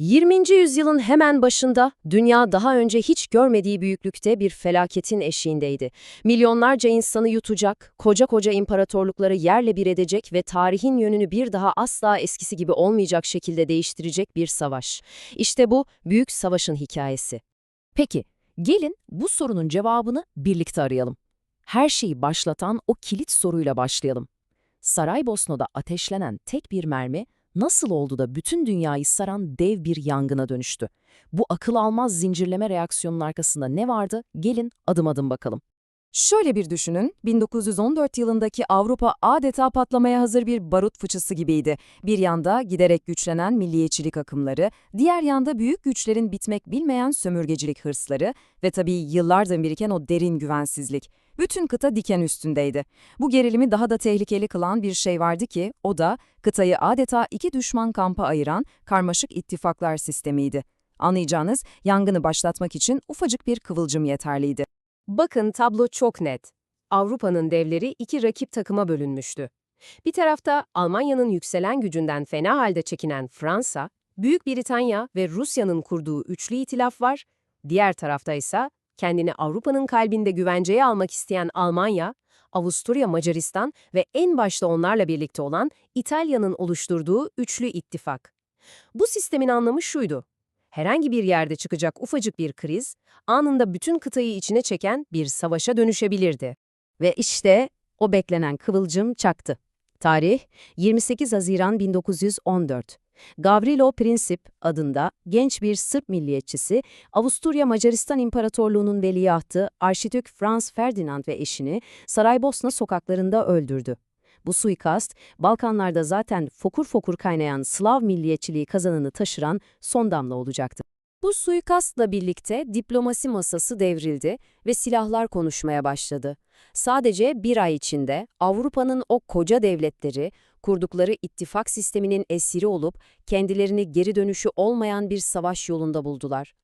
20. yüzyılın hemen başında dünya daha önce hiç görmediği büyüklükte bir felaketin eşiğindeydi. Milyonlarca insanı yutacak, koca koca imparatorlukları yerle bir edecek ve tarihin yönünü bir daha asla eskisi gibi olmayacak şekilde değiştirecek bir savaş. İşte bu büyük savaşın hikayesi. Peki, gelin bu sorunun cevabını birlikte arayalım. Her şeyi başlatan o kilit soruyla başlayalım. Saraybosna'da ateşlenen tek bir mermi nasıl oldu da bütün dünyayı saran dev bir yangına dönüştü? Bu akıl almaz zincirleme reaksiyonun arkasında ne vardı? Gelin adım adım bakalım. Şöyle bir düşünün, 1914 yılındaki Avrupa adeta patlamaya hazır bir barut fıçısı gibiydi. Bir yanda giderek güçlenen milliyetçilik akımları, diğer yanda büyük güçlerin bitmek bilmeyen sömürgecilik hırsları ve tabii yıllardır biriken o derin güvensizlik. Bütün kıta diken üstündeydi. Bu gerilimi daha da tehlikeli kılan bir şey vardı ki, o da kıtayı adeta iki düşman kampa ayıran karmaşık ittifaklar sistemiydi. Anlayacağınız, yangını başlatmak için ufacık bir kıvılcım yeterliydi. Bakın tablo çok net. Avrupa'nın devleri iki rakip takıma bölünmüştü. Bir tarafta Almanya'nın yükselen gücünden fena halde çekinen Fransa, Büyük Britanya ve Rusya'nın kurduğu üçlü itilaf var. Diğer tarafta ise kendini Avrupa'nın kalbinde güvenceye almak isteyen Almanya, Avusturya, Macaristan ve en başta onlarla birlikte olan İtalya'nın oluşturduğu üçlü ittifak. Bu sistemin anlamı şuydu. Herhangi bir yerde çıkacak ufacık bir kriz, anında bütün kıtayı içine çeken bir savaşa dönüşebilirdi. Ve işte o beklenen kıvılcım çaktı. Tarih 28 Haziran 1914. Gavrilo Princip adında genç bir Sırp milliyetçisi, Avusturya Macaristan İmparatorluğu'nun veliahtı Arşidük Franz Ferdinand ve eşini Saraybosna sokaklarında öldürdü. Bu suikast, Balkanlarda zaten fokur fokur kaynayan Slav milliyetçiliği kazanını taşıran son damla olacaktı. Bu suikastla birlikte diplomasi masası devrildi ve silahlar konuşmaya başladı. Sadece bir ay içinde Avrupa'nın o koca devletleri, kurdukları ittifak sisteminin esiri olup kendilerini geri dönüşü olmayan bir savaş yolunda buldular.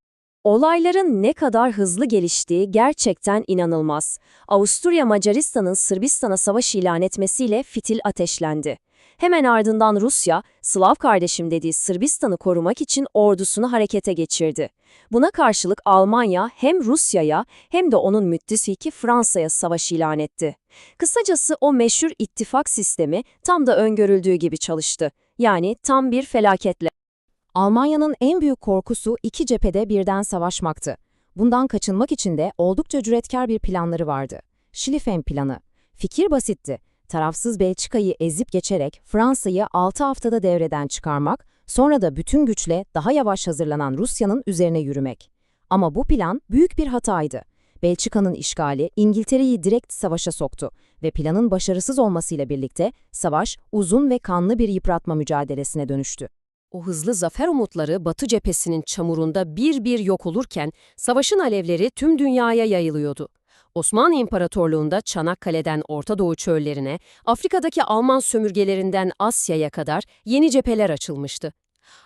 Olayların ne kadar hızlı geliştiği gerçekten inanılmaz. Avusturya Macaristan'ın Sırbistan'a savaş ilan etmesiyle fitil ateşlendi. Hemen ardından Rusya, Slav kardeşim dediği Sırbistan'ı korumak için ordusunu harekete geçirdi. Buna karşılık Almanya hem Rusya'ya hem de onun müttefiki Fransa'ya savaş ilan etti. Kısacası o meşhur ittifak sistemi tam da öngörüldüğü gibi çalıştı. Yani tam bir felaketle. Almanya'nın en büyük korkusu iki cephede birden savaşmaktı. Bundan kaçınmak için de oldukça cüretkar bir planları vardı. Schlieffen planı. Fikir basitti. Tarafsız Belçika'yı ezip geçerek Fransa'yı 6 haftada devreden çıkarmak, sonra da bütün güçle daha yavaş hazırlanan Rusya'nın üzerine yürümek. Ama bu plan büyük bir hataydı. Belçika'nın işgali İngiltere'yi direkt savaşa soktu ve planın başarısız olmasıyla birlikte savaş uzun ve kanlı bir yıpratma mücadelesine dönüştü. O hızlı zafer umutları Batı cephesinin çamurunda bir bir yok olurken savaşın alevleri tüm dünyaya yayılıyordu. Osmanlı İmparatorluğu'nda Çanakkale'den Orta Doğu çöllerine, Afrika'daki Alman sömürgelerinden Asya'ya kadar yeni cepheler açılmıştı.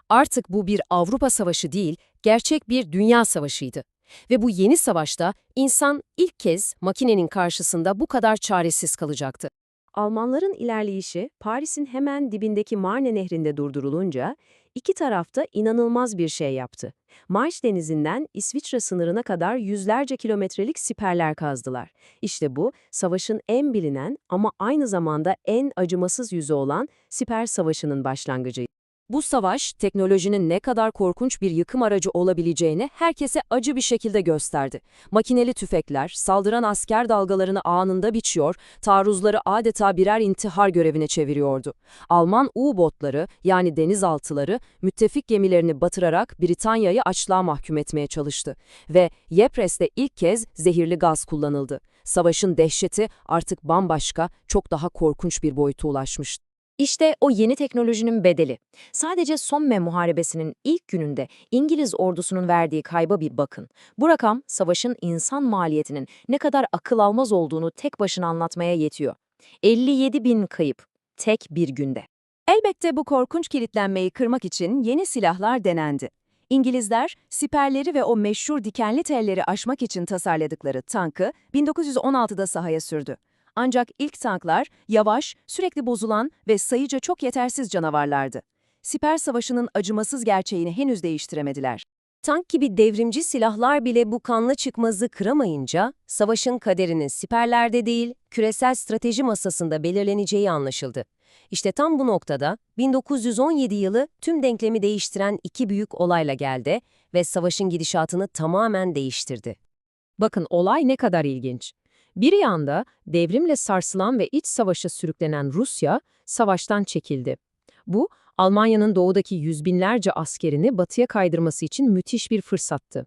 Artık bu bir Avrupa savaşı değil, gerçek bir dünya savaşıydı. Ve bu yeni savaşta insan ilk kez makinenin karşısında bu kadar çaresiz kalacaktı. Almanların ilerleyişi Paris'in hemen dibindeki Marne Nehri'nde durdurulunca iki tarafta inanılmaz bir şey yaptı. Marş Denizi'nden İsviçre sınırına kadar yüzlerce kilometrelik siperler kazdılar. İşte bu, savaşın en bilinen ama aynı zamanda en acımasız yüzü olan Siper Savaşı'nın başlangıcı. Bu savaş, teknolojinin ne kadar korkunç bir yıkım aracı olabileceğini herkese acı bir şekilde gösterdi. Makineli tüfekler, saldıran asker dalgalarını anında biçiyor, taarruzları adeta birer intihar görevine çeviriyordu. Alman U-botları, yani denizaltıları, müttefik gemilerini batırarak Britanya'yı açlığa mahkum etmeye çalıştı. Ve Ypres'te ilk kez zehirli gaz kullanıldı. Savaşın dehşeti artık bambaşka, çok daha korkunç bir boyuta ulaşmıştı. İşte o yeni teknolojinin bedeli. Sadece Somme Muharebesi'nin ilk gününde İngiliz ordusunun verdiği kayba bir bakın. Bu rakam savaşın insan maliyetinin ne kadar akıl almaz olduğunu tek başına anlatmaya yetiyor. 57 bin kayıp tek bir günde. Elbette bu korkunç kilitlenmeyi kırmak için yeni silahlar denendi. İngilizler, siperleri ve o meşhur dikenli telleri aşmak için tasarladıkları tankı 1916'da sahaya sürdü. Ancak ilk tanklar yavaş, sürekli bozulan ve sayıca çok yetersiz canavarlardı. siper savaşının acımasız gerçeğini henüz değiştiremediler. Tank gibi devrimci silahlar bile bu kanlı çıkmazı kıramayınca, savaşın kaderinin siperlerde değil, küresel strateji masasında belirleneceği anlaşıldı. İşte tam bu noktada 1917 yılı tüm denklemi değiştiren iki büyük olayla geldi ve savaşın gidişatını tamamen değiştirdi. Bakın olay ne kadar ilginç. Bir yanda devrimle sarsılan ve iç savaşa sürüklenen Rusya savaştan çekildi. Bu, Almanya'nın doğudaki yüz binlerce askerini batıya kaydırması için müthiş bir fırsattı.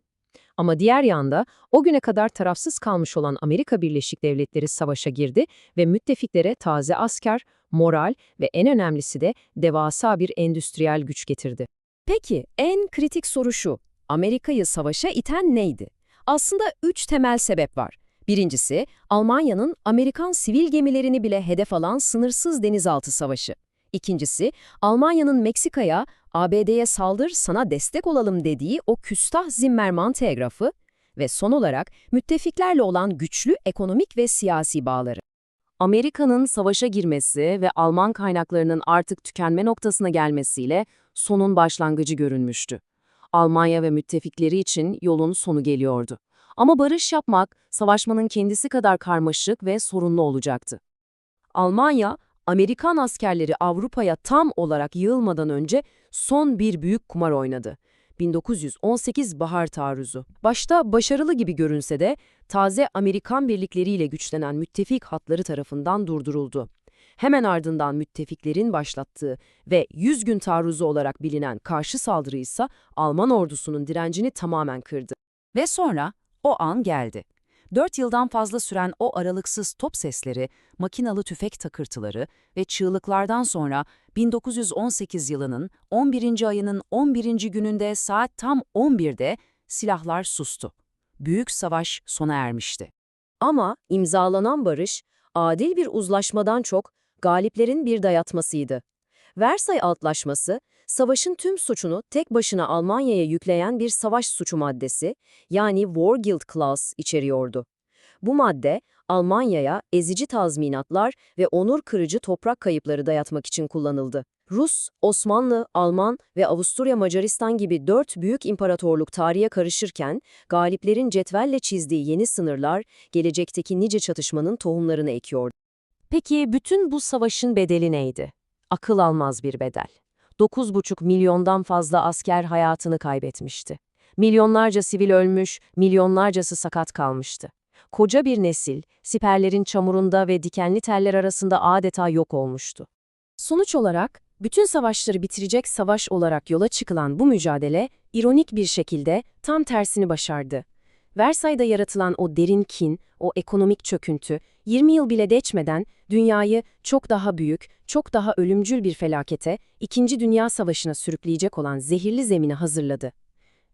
Ama diğer yanda o güne kadar tarafsız kalmış olan Amerika Birleşik Devletleri savaşa girdi ve müttefiklere taze asker, moral ve en önemlisi de devasa bir endüstriyel güç getirdi. Peki en kritik soru şu. Amerika'yı savaşa iten neydi? Aslında üç temel sebep var. Birincisi, Almanya'nın Amerikan sivil gemilerini bile hedef alan sınırsız denizaltı savaşı. İkincisi, Almanya'nın Meksika'ya, ABD'ye saldır sana destek olalım dediği o küstah Zimmermann telgrafı ve son olarak müttefiklerle olan güçlü ekonomik ve siyasi bağları. Amerika'nın savaşa girmesi ve Alman kaynaklarının artık tükenme noktasına gelmesiyle sonun başlangıcı görünmüştü. Almanya ve müttefikleri için yolun sonu geliyordu. Ama barış yapmak, savaşmanın kendisi kadar karmaşık ve sorunlu olacaktı. Almanya, Amerikan askerleri Avrupa'ya tam olarak yığılmadan önce son bir büyük kumar oynadı. 1918 Bahar Taarruzu. Başta başarılı gibi görünse de taze Amerikan birlikleriyle güçlenen müttefik hatları tarafından durduruldu. Hemen ardından müttefiklerin başlattığı ve 100 gün taarruzu olarak bilinen karşı saldırı ise Alman ordusunun direncini tamamen kırdı. Ve sonra o an geldi. Dört yıldan fazla süren o aralıksız top sesleri, makinalı tüfek takırtıları ve çığlıklardan sonra 1918 yılının 11. ayının 11. gününde saat tam 11'de silahlar sustu. Büyük savaş sona ermişti. Ama imzalanan barış, adil bir uzlaşmadan çok galiplerin bir dayatmasıydı. Versay Antlaşması, savaşın tüm suçunu tek başına Almanya'ya yükleyen bir savaş suçu maddesi, yani War Guilt Clause içeriyordu. Bu madde, Almanya'ya ezici tazminatlar ve onur kırıcı toprak kayıpları dayatmak için kullanıldı. Rus, Osmanlı, Alman ve Avusturya Macaristan gibi dört büyük imparatorluk tarihe karışırken, galiplerin cetvelle çizdiği yeni sınırlar, gelecekteki nice çatışmanın tohumlarını ekiyordu. Peki bütün bu savaşın bedeli neydi? Akıl almaz bir bedel. 9,5 milyondan fazla asker hayatını kaybetmişti. Milyonlarca sivil ölmüş, milyonlarcası sakat kalmıştı. Koca bir nesil, siperlerin çamurunda ve dikenli teller arasında adeta yok olmuştu. Sonuç olarak, bütün savaşları bitirecek savaş olarak yola çıkılan bu mücadele, ironik bir şekilde tam tersini başardı. Versay'da yaratılan o derin kin, o ekonomik çöküntü, 20 yıl bile geçmeden dünyayı çok daha büyük, çok daha ölümcül bir felakete, İkinci Dünya Savaşı'na sürükleyecek olan zehirli zemini hazırladı.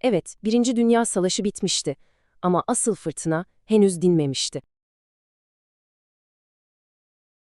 Evet, Birinci Dünya Savaşı bitmişti ama asıl fırtına henüz dinmemişti.